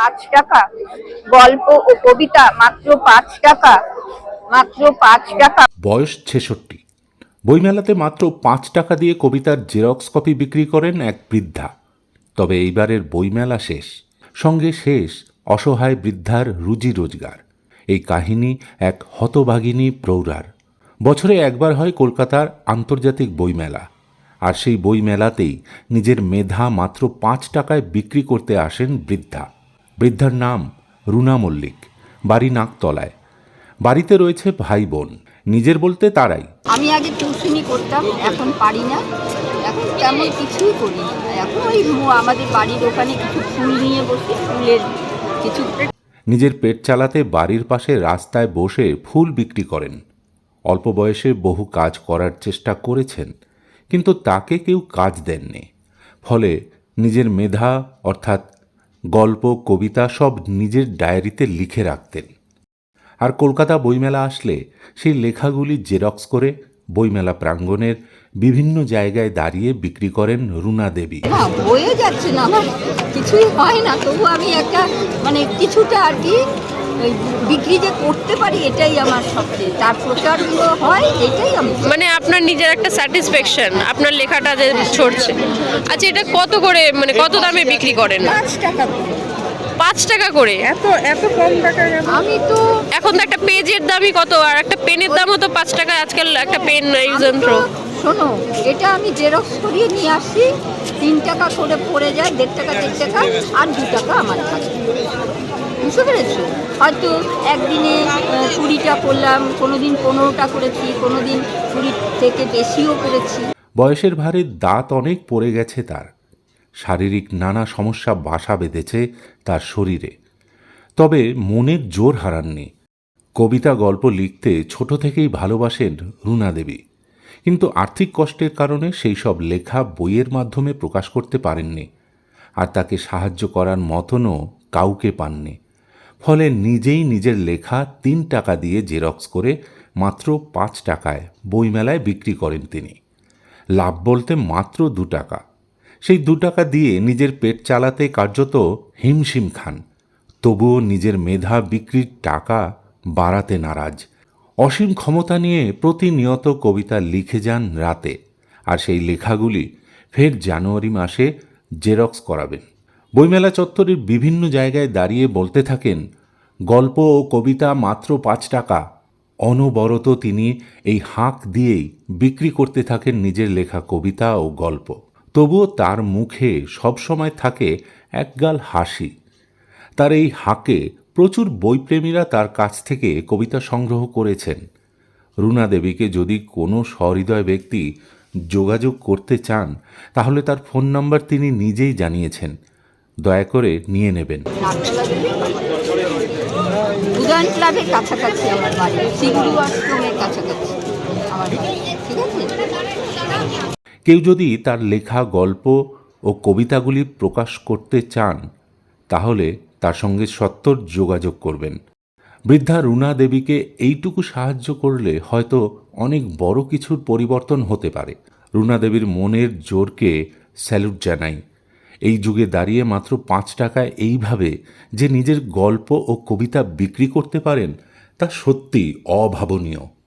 পাঁচ টাকা, গল্প ও কবিতা মাত্র পাঁচ টাকা, মাত্র পাঁচ টাকা। বয়স ছেষট্টি। বইমেলাতে মাত্র পাঁচ টাকা দিয়ে কবিতার জেরক্স কপি বিক্রি করেন এক বৃদ্ধা। তবে এইবারের বইমেলা শেষ। সঙ্গে শেষ অসহায় বৃদ্ধার রুজি রোজগার। এই কাহিনী এক হতভাগিনী প্রৌঢ়ার। বছরে একবার হয় কলকাতার আন্তর্জাতিক বইমেলা। আর সেই বইমেলাতেই নিজের মেধা মাত্র পাঁচ টাকায় বিক্রি করতে আসেন বৃদ্ধা। বৃদ্ধার নাম রুনা মল্লিক। বাড়ি নাকতলায় বাড়িতে রয়েছে ভাই বোন। নিজের বলতে তারাই। আমি আগে টিউশনি করতাম এখন পারি না। এখন তেমন কিছুই করি না। এখন ওই আমাদের বাড়ির ওখানে কিছু ফুল নিয়ে বসি ফুলের কিছু নিজের পেট চালাতে বাড়ির পাশে রাস্তায় বসে ফুল বিক্রি করেন। অল্প বয়সে বহু কাজ করার চেষ্টা করেছেন কিন্তু তাকে কেউ কাজ দেননি। ফলে নিজের মেধা অর্থাৎ গল্প, কবিতা সব নিজের ডায়েরিতে লিখে রাখতেন। আর কলকাতা বইমেলা আসলে সেই লেখাগুলি জেরক্স করে বইমেলা প্রাঙ্গণের বিভিন্ন জায়গায় দাঁড়িয়ে বিক্রি করেন রুনা দেবী। না যাচ্ছে না। কিছুই হয় না। তবু আমি একটা মানে কিছুটা আর কি বিক্রি যে করতে পারি এটাই আমার সবচেয়ে তার প্রচারগুলো হয় এটাই আমি মানে আপনার নিজের একটা স্যাটিসফ্যাকশন আপনার লেখাটা যে ছড়ছে। আচ্ছা এটা কত করে মানে কত দামে বিক্রি করেন? পাঁচ টাকা করে। পাঁচ টাকা করে? এত এত কম টাকা আমি তো এখন তো একটা পেজের দামই কত আর একটা পেনের দামও তো পাঁচ টাকা আজকাল একটা পেন থ্রো। শোনো এটা আমি জেরক্স করিয়ে নিয়ে আসি। তিন টাকা করে পড়ে যায় দেড় টাকা দেড় টাকা আর দু টাকা আমার থাকে। বুঝতে পেরেছ হয়তো একদিনে কুড়িটা করলাম কোনো দিন পনেরোটা করেছি কোনো দিন কুড়ি থেকে বেশিও করেছি। বয়সের ভারে দাঁত অনেক পড়ে গেছে তার। শারীরিক নানা সমস্যা বাসা বেঁধেছে তার শরীরে। তবে মনের জোর হারাননি। কবিতা গল্প লিখতে ছোট থেকেই ভালোবাসেন রুনা দেবী। কিন্তু আর্থিক কষ্টের কারণে সেই সব লেখা বইয়ের মাধ্যমে প্রকাশ করতে পারেননি। আর তাকে সাহায্য করার মতনও কাউকে পাননি। ফলে নিজেই নিজের লেখা তিন টাকা দিয়ে জেরক্স করে মাত্র পাঁচ টাকায় বইমেলায় বিক্রি করেন তিনি। লাভ বলতে মাত্র দু টাকা। সেই দু টাকা দিয়ে নিজের পেট চালাতে কার্যত হিমশিম খান। তবুও নিজের মেধা বিক্রির টাকা বাড়াতে নারাজ। অসীম ক্ষমতা নিয়ে প্রতিনিয়ত কবিতা লিখে যান রাতে। আর সেই লেখাগুলি ফের জানুয়ারি মাসে জেরক্স করাবেন। বইমেলা চত্বরের বিভিন্ন জায়গায় দাঁড়িয়ে বলতে থাকেন, গল্প ও কবিতা মাত্র পাঁচ টাকা। অনবরত তিনি এই হাঁক দিয়েই বিক্রি করতে থাকেন নিজের লেখা কবিতা ও গল্প। তবুও তার মুখে সবসময় থাকে একগাল হাসি। তার এই হাঁকে প্রচুর বইপ্রেমীরা তার কাছ থেকে কবিতা সংগ্রহ করেছেন। রুনা দেবীকে যদি কোনো সহৃদয় ব্যক্তি যোগাযোগ করতে চান, তাহলে তার ফোন নাম্বার তিনি নিজেই জানিয়েছেন। দয়া করে নিয়ে নেবেন। উদয়ন ক্লাবের কাছাকাছি আমার বাড়ি শিগুরু আশ্রমের কাছাকাছি আমার ঠিক আছে? কেউ যদি তার লেখা গল্প ও কবিতাগুলি প্রকাশ করতে চান তাহলে তার সঙ্গে সত্তর যোগাযোগ করবেন। বৃদ্ধা রুনা দেবীকে এইটুকু সাহায্য করলে হয়তো অনেক বড় কিছুর পরিবর্তন হতে পারে। রুনা দেবীর মনের জোরকে স্যালুট জানাই। এই যুগে দাঁড়িয়ে মাত্র পাঁচ টাকায় এইভাবে যে নিজের গল্প ও কবিতা বিক্রি করতে পারেন, তা সত্যি অভাবনীয়।